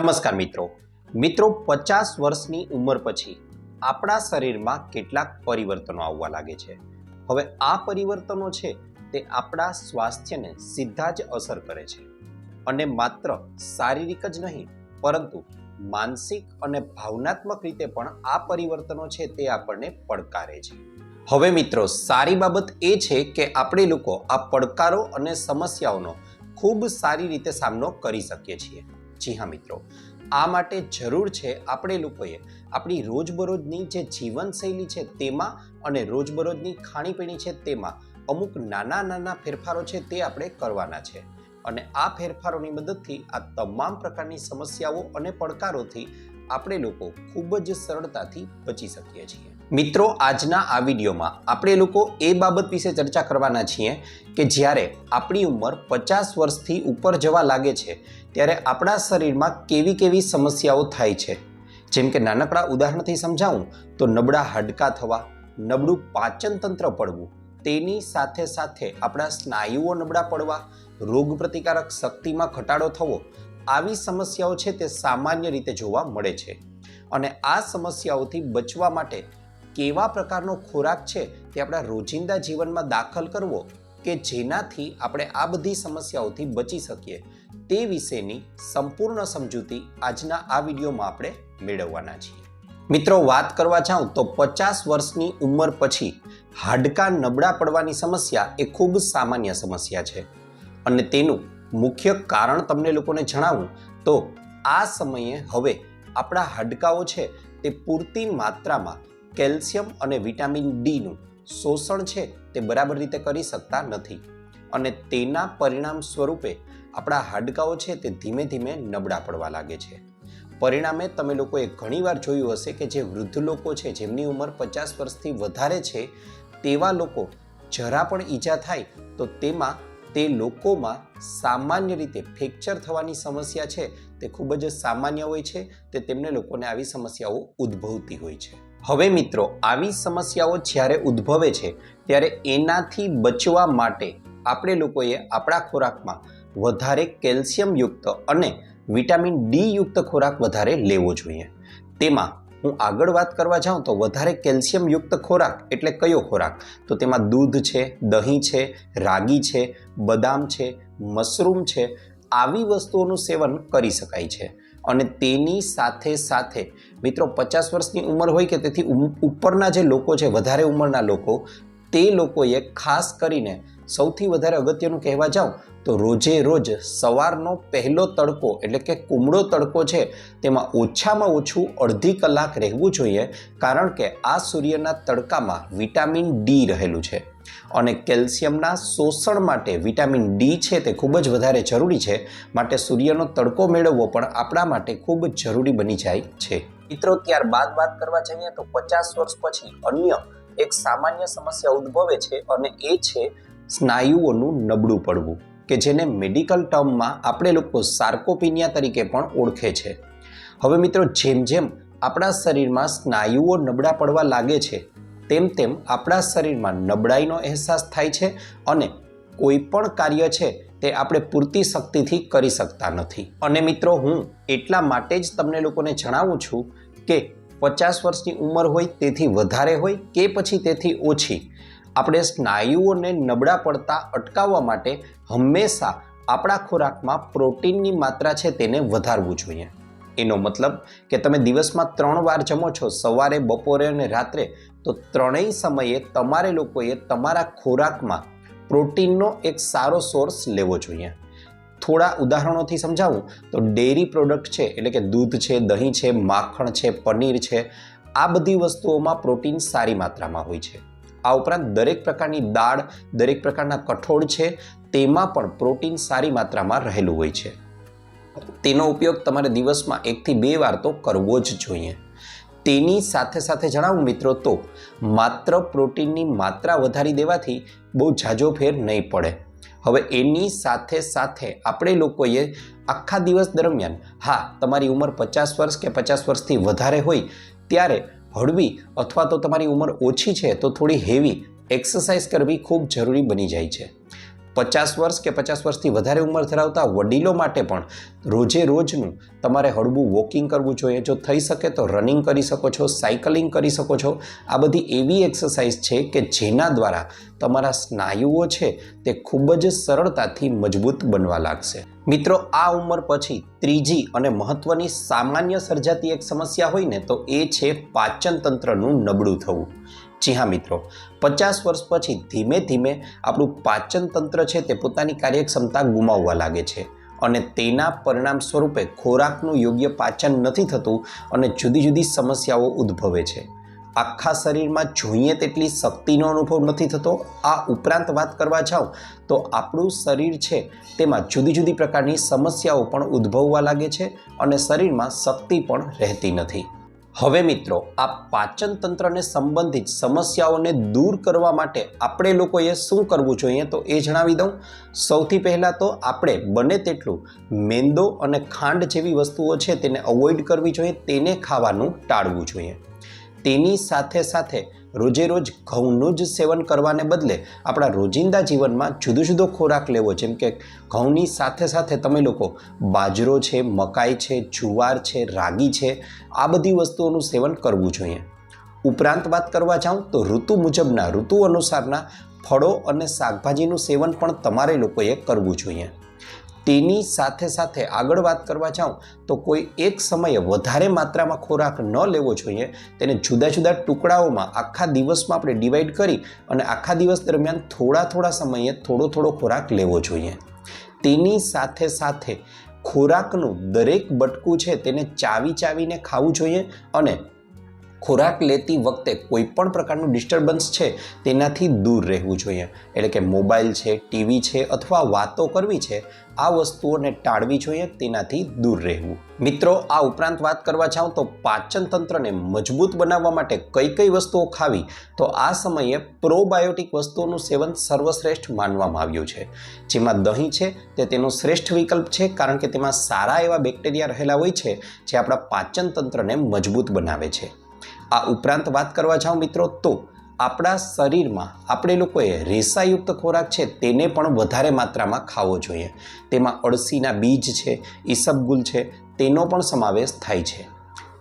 નમસ્કાર મિત્રો. મિત્રો, પચાસ વર્ષની ઉંમર પછી આપણા શરીરમાં કેટલાક પરિવર્તનો આવવા લાગે છે. હવે આ પરિવર્તનો છે તે આપણા સ્વાસ્થ્યને સીધા જ અસર કરે છે. અને માત્ર શારીરિક જ નહીં, પરંતુ માનસિક અને ભાવનાત્મક રીતે પણ આ પરિવર્તનો છે તે આપણને પડકારે છે. હવે મિત્રો, સારી બાબત એ છે કે આપણે લોકો આ પડકારો અને સમસ્યાઓનો ખૂબ સારી રીતે સામનો કરી શકીએ છીએ. જી હા, મિત્રો. આ માટે જરૂર છે આપણે લોકોએ આપણી રોજબરોજની જે જીવનશૈલી છે તેમાં અને રોજબરોજની ખાણીપીણી છે તેમાં અમુક નાના નાના ફેરફારો છે તે આપણે કરવાના છે. અને આ ફેરફારોની મદદથી આ તમામ પ્રકારની સમસ્યાઓ અને પડકારોથી આપણે લોકો ખૂબ જ સરળતાથી બચી શકીએ છીએ. મિત્રો, આજના આ વિડીયોમાં આપણે લોકો એ બાબત વિશે ચર્ચા કરવાના છીએ કે જ્યારે આપણી ઉંમર પચાસ વર્ષથી ઉપર જવા લાગે છે, ત્યારે આપણા શરીરમાં કેવી કેવી સમસ્યાઓ થાય છે. જેમ કે નાનકડા ઉદાહરણથી સમજાવું, તો નબળા હાડકાં થવા, નબળું પાચન તંત્ર પડવું, તેની સાથે સાથે આપણા સ્નાયુઓ નબળા પડવા, રોગ પ્રતિકારક શક્તિમાં ઘટાડો થવો, આવી સમસ્યાઓ છે તે સામાન્ય રીતે જોવા મળે છે. અને આ સમસ્યાઓથી બચવા માટે કેવા પ્રકારનો ખોરાક છે તે આપણા રોજિંદા જીવનમાં દાખલ કરવો કે જેનાથી આપણે આ બધી સમસ્યાઓથી બચી શકીએ, તે વિશેની સંપૂર્ણ સમજૂતી આજના આ વિડીયોમાં આપણે મેળવવાના છીએ. મિત્રો, વાત કરવા જાઉં તો પચાસ વર્ષની ઉંમર પછી હાડકાં નબળા પડવાની સમસ્યા એ ખૂબ સામાન્ય સમસ્યા છે. અને તેનું મુખ્ય કારણ તમને લોકોને જણાવું તો આ સમયે હવે આપણા હાડકાઓ છે તે પૂરતી માત્રામાં કેલ્શિયમ અને વિટામિન ડીનું શોષણ છે તે બરાબર રીતે કરી શકતા નથી. અને તેના પરિણામ સ્વરૂપે આપણા હાડકાઓ છે તે ધીમે ધીમે નબળા પડવા લાગે છે. પરિણામે તમે લોકોએ ઘણીવાર જોયું હશે કે જે વૃદ્ધ લોકો છે, જેમની ઉંમર પચાસ વર્ષથી વધારે છે, તેવા લોકો જરા પણ ઈજા થાય તો તેમાં તે લોકોમાં સામાન્ય રીતે ફ્રેક્ચર થવાની સમસ્યા છે. તે ખૂબ જ સામાન્ય હોય છે, તે તેમને લોકોને આવી સમસ્યાઓ ઉદ્ભવતી હોય છે. હવે મિત્રો, આવી સમસ્યાઓ જ્યારે ઉદ્ભવે છે, ત્યારે એનાથી બચવા માટે આપણે લોકોએ આપણા ખોરાકમાં વધારે કેલ્શિયમયુક્ત અને વિટામિન ડી યુક્ત ખોરાક વધારે લેવો જોઈએ. તેમાં હું આગળ વાત કરવા જાઉં તો વધારે કેલ્શિયમયુક્ત ખોરાક એટલે કયો ખોરાક? તો તેમાં દૂધ છે, દહીં છે, રાગી છે, બદામ છે, મશરૂમ છે, આવી વસ્તુઓનું સેવન કરી શકાય છે. અને તેની સાથે સાથે મિત્રો પચાસ વર્ષની ઉંમર હોય કે તેથી ઉપરના જે લોકો છે, વધારે ઉંમરના લોકો, તે લોકોએ ખાસ કરીને સૌથી વધારે અગત્યનું કહેવા જાઉં તો રોજે રોજ સવારનો પહેલો તડકો એટલે કે કુમળો તડકો છે, તેમાં ઓછામાં ઓછું અડધી કલાક રહેવું જોઈએ, કારણ કે આ સૂર્યના તડકામાં વિટામિન ડી રહેલું છે. અને કેલ્શિયમના શોષણ માટે વિટામિન ડી છે તે ખૂબ જ વધારે જરૂરી છે, માટે સૂર્યનો તડકો મેળવવો પણ આપણા માટે ખૂબ જરૂરી બની જાય છે. મિત્રો, ત્યારબાદ વાત કરવા જઈએ તો પચાસ વર્ષ પછી અન્ય એક સામાન્ય સમસ્યા ઉદ્ભવે છે અને એ છે સ્નાયુઓનું નબળું પડવું, કે જેને મેડિકલ ટર્મમાં આપણે લોકો સાર્કોપિનિયા તરીકે પણ ઓળખે છે. હવે મિત્રો, જેમ જેમ આપણા શરીરમાં સ્નાયુઓ નબળા પડવા લાગે છે, તેમ તેમ આપણા શરીરમાં નબળાઈનો અહેસાસ થાય છે અને કોઈ પણ કાર્ય છે તે આપણે પૂરતી શક્તિથી કરી શકતા નથી. અને મિત્રો, હું એટલા માટે જ તમને લોકોને જણાવું છું કે પચાસ વર્ષની ઉંમર હોય તેથી વધારે હોય કે પછી તેથી ઓછી. આપણે સ્નાયુઓને નબળા પડતા અટકાવવા માટે હંમેશા આપણા ખોરાકમાં પ્રોટીનની માત્રા છે તેને વધારવું જોઈએ. એનો મતલબ કે તમે દિવસમાં ત્રણ વાર જમો છો, સવારે, બપોરે અને રાત્રે, તો ત્રણેય સમયે તમારે લોકોએ તમારા ખોરાકમાં પ્રોટીનનો એક સારો સોર્સ લેવો જોઈએ. થોડા ઉદાહરણોથી સમજાવું, તો ડેરી પ્રોડક્ટ છે, એટલે કે દૂધ છે, દહીં છે, માખણ છે, પનીર છે, આ બધી વસ્તુઓમાં પ્રોટીન સારી માત્રામાં હોય છે. આ ઉપરાંત દરેક પ્રકારની દાળ, દરેક પ્રકારના કઠોળ છે, તેમાં પણ પ્રોટીન સારી માત્રામાં રહેલું હોય છે. તેનો ઉપયોગ તમારે દિવસમાં એકથી બે વાર તો કરવો જ જોઈએ. તેની સાથે સાથે જણાવું મિત્રો તો, માત્ર પ્રોટીનની માત્રા વધારી દેવાથી બહુ ઝાઝો ફેર નહીં પડે. હવે એની સાથે સાથે આપણે લોકોએ આખા દિવસ દરમિયાન, હા, તમારી ઉંમર પચાસ વર્ષ કે પચાસ વર્ષથી વધારે હોય, ત્યારે હળવી અથવા તો તમારી ઉંમર ઓછી છે તો થોડી હેવી એક્સરસાઇઝ કરવી ખૂબ જરૂરી બની જાય છે. પચાસ વર્ષ કે પચાસ વર્ષથી વધારે ઉંમર ધરાવતા વડીલો માટે પણ રોજે રોજનું તમારે હળવું વોકિંગ કરવું જોઈએ. જો થઈ શકે તો રનિંગ કરી શકો છો સાયકલિંગ કરી શકો છો. આ બધી એવી એક્સરસાઇઝ છે કે જેના દ્વારા તમારા સ્નાયુઓ છે તે ખૂબ જ સરળતાથી મજબૂત બનવા લાગશે. મિત્રો, આ ઉંમર પછી ત્રીજી અને મહત્વની સામાન્ય સર્જાતી એક સમસ્યા હોય ને તો એ છે પાચન તંત્રનું નબળું થવું. જી હા, મિત્રો. પચાસ વર્ષ પછી ધીમે ધીમે આપણું પાચન તંત્ર છે તે પોતાની કાર્યક્ષમતા ગુમાવવા લાગે છે અને તેના પરિણામ સ્વરૂપે ખોરાકનું યોગ્ય પાચન નથી થતું અને જુદી જુદી સમસ્યાઓ ઉદ્ભવે છે. આખા શરીરમાં જોઈએ તેટલી શક્તિનો અનુભવ નથી થતો. આ ઉપરાંત વાત કરવા જાઓ તો આપણું શરીર છે તેમાં જુદી જુદી પ્રકારની સમસ્યાઓ પણ ઉદ્ભવવા લાગે છે અને શરીરમાં શક્તિ પણ રહેતી નથી. હવે મિત્રો, આ પાચન તંત્રને સંબંધિત સમસ્યાઓને દૂર કરવા માટે આપણે લોકોએ શું કરવું જોઈએ તો એ જણાવી દઉં. સૌથી પહેલાં તો આપણે બને તેટલું મેંદો અને ખાંડ જેવી વસ્તુઓ છે તેને અવોઇડ કરવી જોઈએ, તેને ખાવાનું ટાળવું જોઈએ. તેની સાથે સાથે રોજે રોજ ઘઉંનું જ સેવન કરવાને બદલે આપણા રોજિંદા જીવનમાં જુદો જુદો ખોરાક લેવો. જેમ કે ઘઉંની સાથે સાથે તમે લોકો બાજરો છે, મકાઈ છે, જુવાર છે, રાગી છે, આ બધી વસ્તુઓનું સેવન કરવું જોઈએ. ઉપરાંત વાત કરવા જાઉં તો ઋતુ મુજબના, ઋતુ અનુસારના ફળો અને શાકભાજીનું સેવન પણ તમારે લોકોએ કરવું જોઈએ. તેની સાથે સાથે આગળ વાત કરવા જાઉં, તો કોઈ એક સમયે વધારે માત્રામાં ખોરાક ન લેવો જોઈએ. તેને જુદા જુદા ટુકડાઓમાં આખા દિવસમાં આપણે ડિવાઈડ કરી અને આખા દિવસ દરમિયાન થોડા થોડા સમયે થોડો થોડો ખોરાક લેવો જોઈએ. તેની સાથે સાથે ખોરાકનું દરેક બટકું છે તેને ચાવી ચાવીને ખાવું જોઈએ અને ખોરાક લેતી વખતે કોઈ પણ પ્રકારનું ડિસ્ટર્બન્સ છે, તેનાથી દૂર રહેવું જોઈએ. એટલે કે મોબાઈલ છે, ટીવી છે અથવા વાતો કરવી છે, આ વસ્તુઓને ટાળવી જોઈએ, તેનાથી દૂર રહેવું. મિત્રો, આ ઉપરાંત વાત કરવા જાઉં તો પાચન તંત્રને મજબૂત બનાવવા માટે કઈ કઈ વસ્તુઓ ખાવી? તો આ સમયે પ્રોબાયોટિક વસ્તુઓનું સેવન સર્વશ્રેષ્ઠ માનવામાં આવ્યું છે. જેમાં દહીં છે, તે તેનો શ્રેષ્ઠ વિકલ્પ છે, કારણ કે તેમાં સારા એવા બેક્ટેરિયા રહેલા હોય છે, જે આપણા પાચન તંત્રને મજબૂત બનાવે છે. આ ઉપરાંત વાત કરવા જાઉં મિત્રો તો આપણા શરીરમાં આપણે લોકોએ રેસાયુક્ત ખોરાક છે તેને પણ વધારે માત્રામાં ખાવો જોઈએ. તેમાં અળસીના બીજ છે, ઈસબગુલ છે, તેનો પણ સમાવેશ થાય છે.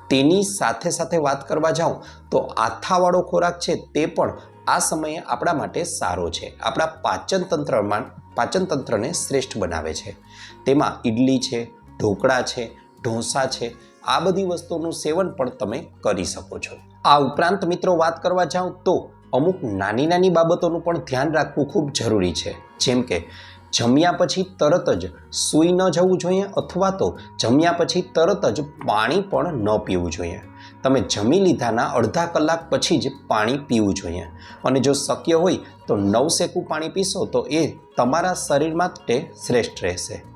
તેની સાથે સાથે વાત કરવા જાઉં તો આથાવાળો ખોરાક છે તે પણ આ સમયે આપણા માટે સારો છે. આપણા પાચન તંત્રમાં પાચન તંત્રને શ્રેષ્ઠ બનાવે છે. તેમાં ઈડલી છે, ઢોકળા છે, ઢોસા છે આ બધી વસ્તુનું સેવન પણ તમે કરી શકો છો. આ ઉપરાંત મિત્રો વાત કરવા જાઉં તો અમુક નાની નાની બાબતોનું પણ ધ્યાન રાખવું ખૂબ જરૂરી છે. જેમ કે જમ્યા પછી તરત જ સૂઈ ન જવું જોઈએ અથવા તો જમ્યા પછી તરત જ પાણી પણ ન પીવું જોઈએ. તમે જમી લીધાના અડધા કલાક પછી જ પાણી પીવું જોઈએ. અને જો શક્ય હોય તો નવસેકું પાણી પીશો તો એ તમારા શરીર માટે શ્રેષ્ઠ રહેશે.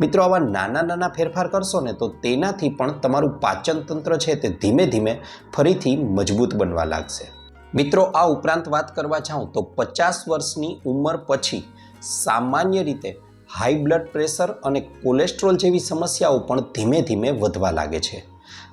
મિત્રો, આવા નાના નાના ફેરફાર કરશો ને, તો તેનાથી પણ તમારું પાચન તંત્ર છે તે ધીમે ધીમે ફરીથી મજબૂત બનવા લાગશે. મિત્રો, આ ઉપરાંત વાત કરવા જાઉં તો પચાસ વર્ષની ઉંમર પછી સામાન્ય રીતે હાઈ બ્લડ પ્રેશર અને કોલેસ્ટ્રોલ જેવી સમસ્યાઓ પણ ધીમે ધીમે વધવા લાગે છે.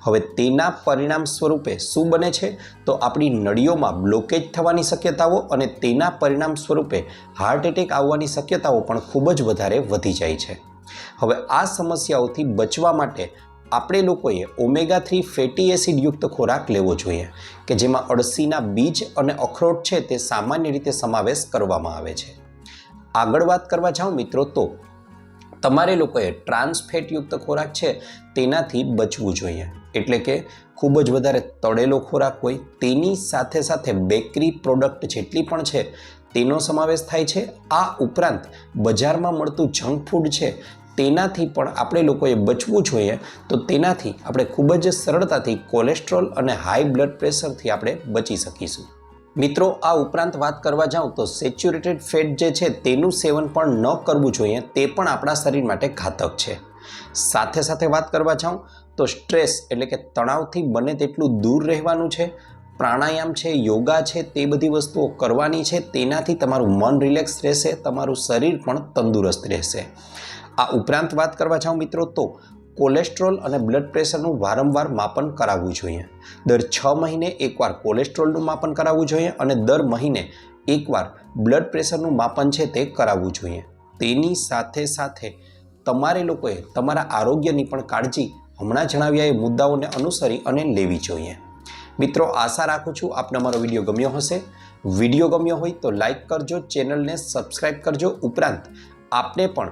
હવે તેના પરિણામ સ્વરૂપે શું બને છે? તો આપણી નળીઓમાં બ્લોકેજ થવાની શક્યતાઓ અને તેના પરિણામ સ્વરૂપે હાર્ટ એટેક આવવાની શક્યતાઓ પણ ખૂબ જ વધારે વધી જાય છે. હવે આ સમસ્યાઓથી બચવા માટે આપણે લોકોએ ઓમેગા થ્રી ફેટી એસિડ યુક્ત ખોરાક લેવો જોઈએ, કે જેમાં અળસીના બીજ અને અખરોટ છે તે સામાન્ય રીતે સમાવેશ કરવામાં આવે છે. આગળ વાત કરવા જાઉં મિત્રો તો, તમારે લોકોએ ટ્રાન્સ ફેટયુક્ત ખોરાક છે તેનાથી બચવું જોઈએ. એટલે કે ખૂબ જ વધારે તળેલો ખોરાક હોય, તેની સાથે સાથે બેકરી પ્રોડક્ટ જેટલી પણ છે તેનો સમાવેશ થાય છે. આ ઉપરાંત બજારમાં મળતું જંક ફૂડ છે તેનાથી પણ આપણે લોકોએ બચવું જોઈએ, તો તેનાથી આપણે ખૂબ જ સરળતાથી કોલેસ્ટ્રોલ અને હાઈ બ્લડ પ્રેશરથી આપણે બચી શકીશું. મિત્રો, આ ઉપરાંત વાત કરવા જાઉં તો સેચ્યુરેટેડ ફેટ જે છે તેનું સેવન પણ ન કરવું જોઈએ, તે પણ આપણા શરીર માટે ઘાતક છે. સાથે સાથે વાત કરવા જાઉં તો સ્ટ્રેસ એટલે કે તણાવથી બને તેટલું દૂર રહેવાનું છે, પ્રાણાયામ છે, યોગા છે, તે બધી વસ્તુઓ કરવાની છે, તેનાથી તમારું મન રિલેક્સ રહેશે, તમારું શરીર પણ તંદુરસ્ત રહેશે. આ ઉપરાંત વાત કરવા જાઉં મિત્રો તો કોલેસ્ટ્રોલ અને બ્લડ પ્રેશરનું વારંવાર માપન કરાવવું જોઈએ. દર છ મહિને એકવાર કોલેસ્ટ્રોલનું માપન કરાવવું જોઈએ અને દર મહિને એકવાર બ્લડ પ્રેશરનું માપન છે તે કરાવવું જોઈએ. તેની સાથે સાથે તમારે લોકોએ તમારા આરોગ્યની પણ કાળજી હમણાં જણાવ્યા એ મુદ્દાઓને અનુસરી અને લેવી જોઈએ. મિત્રો, આશા રાખું છું આપને અમારો વીડિયો ગમ્યો હશે. વીડિયો ગમ્યો હોય તો લાઇક કરજો, ચેનલને સબસ્ક્રાઈબ કરજો. ઉપરાંત આપને પણ